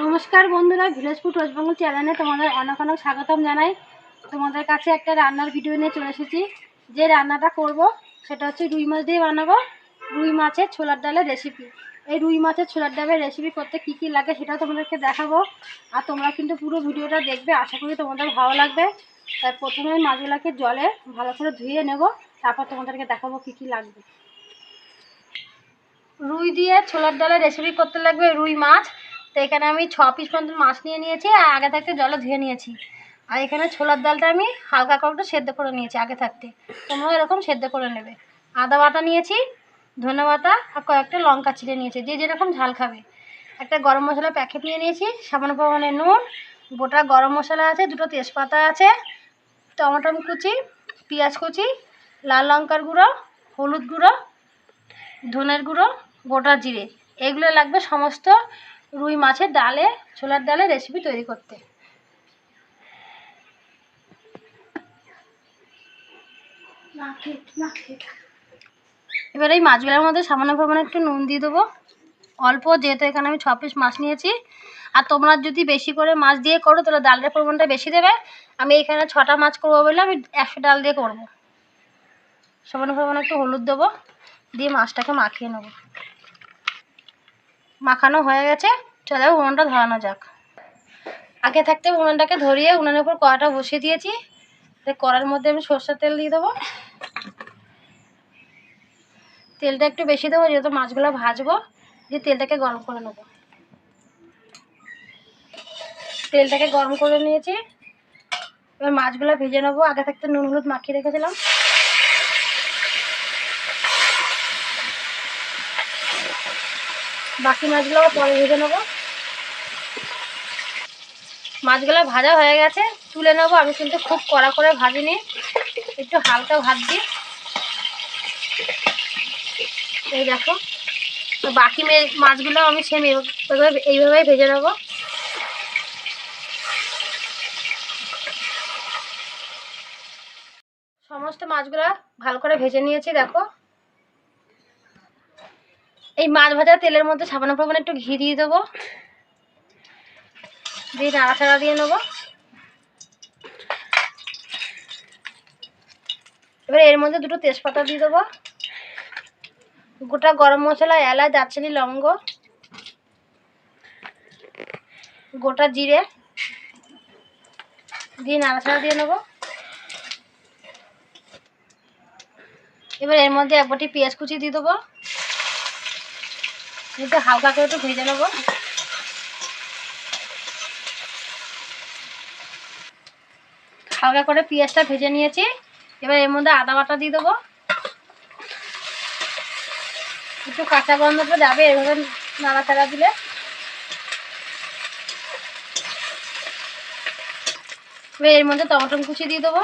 নমস্কার বন্ধুরা village food waste Bengal চ্যানেলে তোমাদের অনেক অনেক স্বাগতম জানাই। তোমাদের কাছে একটা রান্নার ভিডিও নিয়ে চলে এসেছি। যে রান্নাটা করব, সেটা হচ্ছে রুই মাছ দিয়ে বানাবো। রুই মাছের ছোলার ডালের রেসিপি এই রুই মাছের ছোলার ডালের রেসিপি করতে কী কী লাগে সেটাও তোমাদেরকে দেখাবো। আর তোমরা কিন্তু পুরো ভিডিওটা দেখবে, আশা করি তোমাদের ভালো লাগবে। তাই প্রথমে মাছগুলোকে জলে ভালো করে ধুয়ে নেব, তারপর তোমাদেরকে দেখাবো কী কী লাগবে। রুই দিয়ে ছোলার ডালের রেসিপি করতে লাগবে রুই মাছ। তো এখানে আমি ছ পিস মতন মাছ নিয়ে নিয়েছি আর আগে থাকতে জলে ধুয়ে নিয়েছি। আর এখানে ছোলার ডালটা আমি হালকা করে একটু সেদ্ধ করে নিয়েছি আগে থাকতে। তোমরা এরকম সেদ্ধ করে নেবে। আদা বাটা নিয়েছি, ধনে বাটা আর কয়েকটা লঙ্কা ছিঁড়ে নিয়েছি। যে যেরকম ঝাল খাবে। একটা গরম মশলা প্যাকেট নিয়ে নিয়েছি, সামান্য পরিমাণে নুন, গোটা গরম মশলা আছে, দুটো তেজপাতা আছে, টমেটো কুচি, পেঁয়াজ কুচি, লাল লঙ্কার গুঁড়ো, হলুদ গুঁড়ো, ধনের গুঁড়ো, গোটা জিরে। এগুলো লাগবে সমস্ত রুই মাছের ডালে ছোলার ডালে রেসিপি তৈরি করতে। এবার এই মাছগুলোর মধ্যে সামান্য পরিমাণে একটু নুন দিয়ে দেবো। অল্প যেহেতু এখানে আমি ছ পিস মাছ নিয়েছি। আর তোমরা যদি বেশি করে মাছ দিয়ে করো তাহলে ডালের পরিমাণটা বেশি দেবে। আমি এখানে ছটা মাছ করব বলে আমি একশো ডাল দিয়ে করব। সামান্য পরিমাণে একটু হলুদ দেবো দিয়ে মাছটাকে মাখিয়ে নেব। মাখানো হয়ে গেছে। চলে উনুনটা ধরানো যাক। আগে থাকতে উনুনটাকে ধরিয়ে উনুনের উপর কড়াটা বসিয়ে দিয়েছি। কড়ার মধ্যে আমি সর্ষের তেল দিয়ে দেবো। তেলটা একটু বেশি দেবো, যেহেতু মাছগুলো ভাজবো, দিয়ে তেলটাকে গরম করে নেব। তেলটাকে গরম করে নিয়েছি। এবার মাছগুলো ভেজে নেব। আগে থাকতে নুন হলুদ মাখিয়ে রেখেছিলাম। বাকি মাছগুলো পরে ভেজে নেব। মাছগুলো ভাজা হয়ে গেছে, তুলে নেব। আমি কিন্তু খুব কড়া করে ভাজিনি, একটু হালকা ভাজছি। এই দেখো বাকি মাছগুলো আমি সেম এইভাবে এইভাবেই ভেজে নেব। সমস্ত মাছগুলো ভালো করে ভেজে নিয়েছি, দেখো। এই মাছ ভাজা তেলের মধ্যে সামান্য পরিমাণে একটু ঘি দিয়ে দেবো। দিয়ে নাড়াচাড়া দিয়ে নেব। এবার এর মধ্যে দুটো তেজপাতা দিয়ে দেবো। গোটা গরম মশলা, এলাচ, দারচিনি, লবঙ্গ, গোটা জিরে দিয়ে নাড়াচাড়া দিয়ে নেব। এবার এর মধ্যে এক বাটি পেঁয়াজ কুচি দিয়ে দেবো। একটু হালকা করে একটু ভেজে নেব। হালকা করে পেঁয়াজটা ভেজে নিয়েছি। এবার এর মধ্যে আদা বাটা দিয়ে দেবো। একটু কাঁচা গন্ধটা যাবে এভাবে নাড়াচাড়া দিলে। এর মধ্যে টমেটো কুচি দিয়ে দেবো।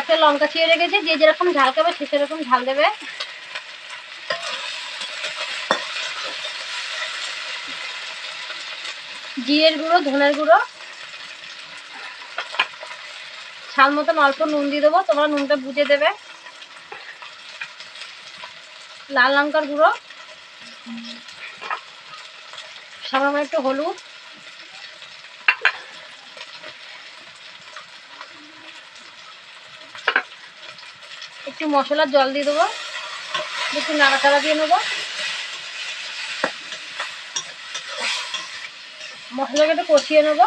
একটা লঙ্কা ছিঁড়ে রেখেছি, যে যেরকম ঝাল খাবে সে সেরকম ঝাল দেবে। জিরের গুঁড়ো, ধনের গুঁড়ো। স্বাদ মতন অল্প নুন দিয়ে দেবো, তোমরা নুনটা বুঝে দেবে। লাল লঙ্কার গুঁড়ো। সামান্য একটু হলুদ। একটু মশলার জল দিয়ে দেবো। একটু নাড়াচাড়া দিয়ে নেব। মশলাকে একটু কষিয়ে নেব।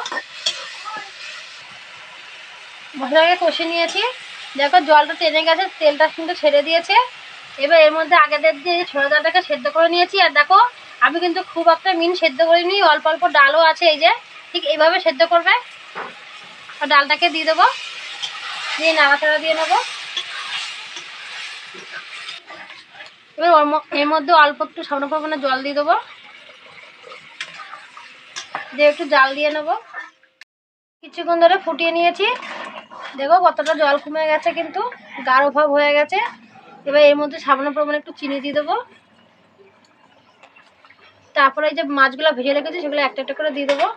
মশলাকে কষিয়ে নিয়েছি। দেখো জলটা টেনে গেছে, তেলটা কিন্তু ছেড়ে দিয়েছে। এবার এর মধ্যে আগেদের দিয়ে ছোটো ডালটাকে সেদ্ধ করে নিয়েছি, আর দেখো, আমি কিন্তু খুব একটা মিন সেদ্ধ করিনি, অল্প অল্প ডালও আছে এই যে। ঠিক এইভাবে সেদ্ধ করবে। আর ডালটাকে দিয়ে দেবো। দিয়ে নাড়াচাড়া দিয়ে নেব। এবার এর মধ্যে অল্প একটু সামনে পরিমাণে জল দিয়ে দেবো। দিয়ে একটু জাল দিয়ে নেব। কিছুক্ষণ ধরে ফুটিয়ে নিয়েছি। দেখো কতটা জল কমে গেছে কিন্তু, গাঢ় ভাব হয়ে গেছে। এবার এর মধ্যে সামান্য পরিমাণে একটু চিনি দিয়ে দেবো। তারপরে এই যে মাছগুলো ভেজে রেখেছি, সেগুলো একটা একটা করে দিয়ে দেবো।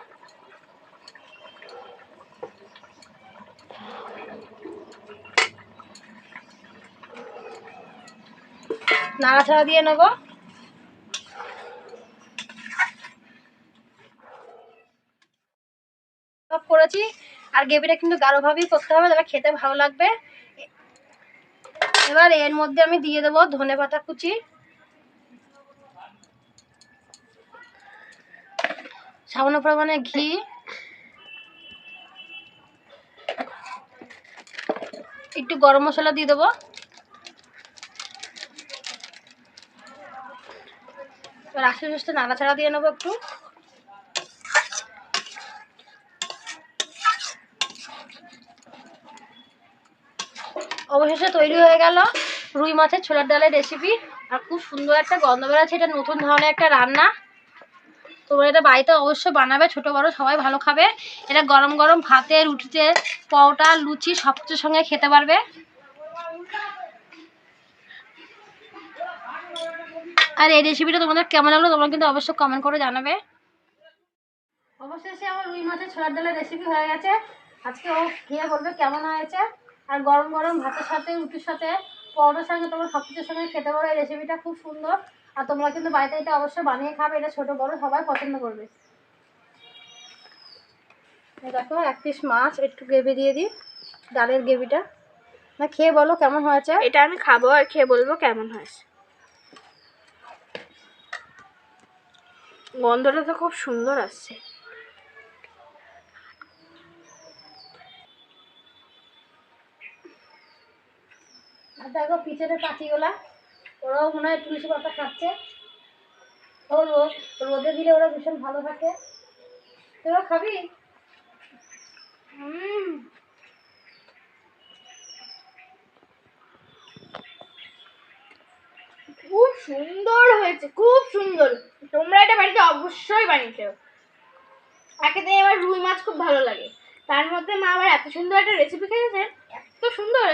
নাড়াচাড়া দিয়ে নেব। আর গ্রেভিটা কিন্তু গাঢ়ভাবেই করতে হবে তাহলে খেতে ভালো লাগবে। এবার এর মধ্যে আমি দিয়ে দেবো ধনে পাতা কুচি। সামান্য পরিমাণে ঘি। একটু গরম মশলা দিয়ে দেবো। এবার আস্তে আস্তে নাড়াচাড়া দিয়ে নেব একটু। অবশেষে তৈরি হয়ে গেল রুই মাছের ছোলার ডালের রেসিপি আর খুব সুন্দর একটা গন্ধ বেরোচ্ছে, এটা নতুন ধরনের একটা রান্না। তোমরা এটা বাড়িতে অবশ্যই বানাবে, ছোটো বড়ো সবাই ভালো খাবে। এটা গরম গরম ভাতে রুটিতে পরোটা, লুচি সব কিছুর সঙ্গে খেতে পারবে। আর এই রেসিপিটা তোমাদের কেমন লাগল তোমরা কিন্তু অবশ্যই কমেন্ট করে জানাবে। অবশেষে আমার রুই মাছের ছোলার ডালের রেসিপি হয়ে গেছে। আজকে ও খেয়ে বলবে কেমন হয়েছে। আর গরম গরম ভাতের সাথে, রুটির সাথে, পরোটার সঙ্গে তোমরা সব কিছুর সঙ্গে খেতে পারো, এই রেসিপিটা খুব সুন্দর। আর তোমরা কিন্তু বাড়িতে এটা অবশ্যই বানিয়ে খাবে, এটা ছোটো বড়ো, সবাই পছন্দ করবে। দেখো, এক পিস মাছ, একটু গ্রেভি দিয়ে দিই, ডালের গ্রেভিটা। না, খেয়ে বলো কেমন হয়েছে? এটা আমি খাব আর খেয়ে বলব কেমন হয়েছে। গন্ধটা তো খুব সুন্দর আসছে। দেখো পিছনে পাখিগুলা। ওরাও মনে হয় তুলসী পাতা খাচ্ছে। ও রোদ দিলে ওরা ভীষণ ভালো থাকে। তোরা খাবি? উম, খুব সুন্দর হয়েছে খুব সুন্দর। তোমরা এটা বাড়িতে অবশ্যই বানিয়েছো। একেতে আমার রুই মাছ খুব ভালো লাগে। তার মধ্যে মা আবার এত সুন্দর একটা রেসিপি খেয়েছে এত সুন্দর।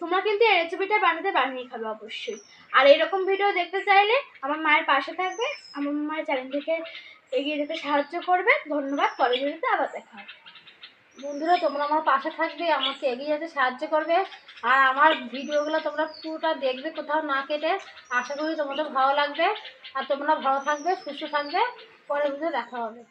তোমরা কিন্তু এই রেসিপিটা বানাতে বানিয়ে খাবে অবশ্যই। আর এরকম ভিডিও দেখতে চাইলে আমার মায়ের পাশে থাকবে। আমার মায়ের চ্যানেলটিকে এগিয়ে যেতে সাহায্য করবে। ধন্যবাদ। পরের ভিডিওতে আবার দেখা হবে। বন্ধুরা, তোমরা আমার পাশে থাকবে, আমাকে এগিয়ে যেতে সাহায্য করবে। আর আমার ভিডিওগুলো তোমরা পুরোটা দেখবে কোথাও না কেটে। আশা করি তোমাদের ভালো লাগবে। আর তোমরা ভালো থাকবে, সুস্থ থাকবে। পরের ভিডিও দেখা হবে।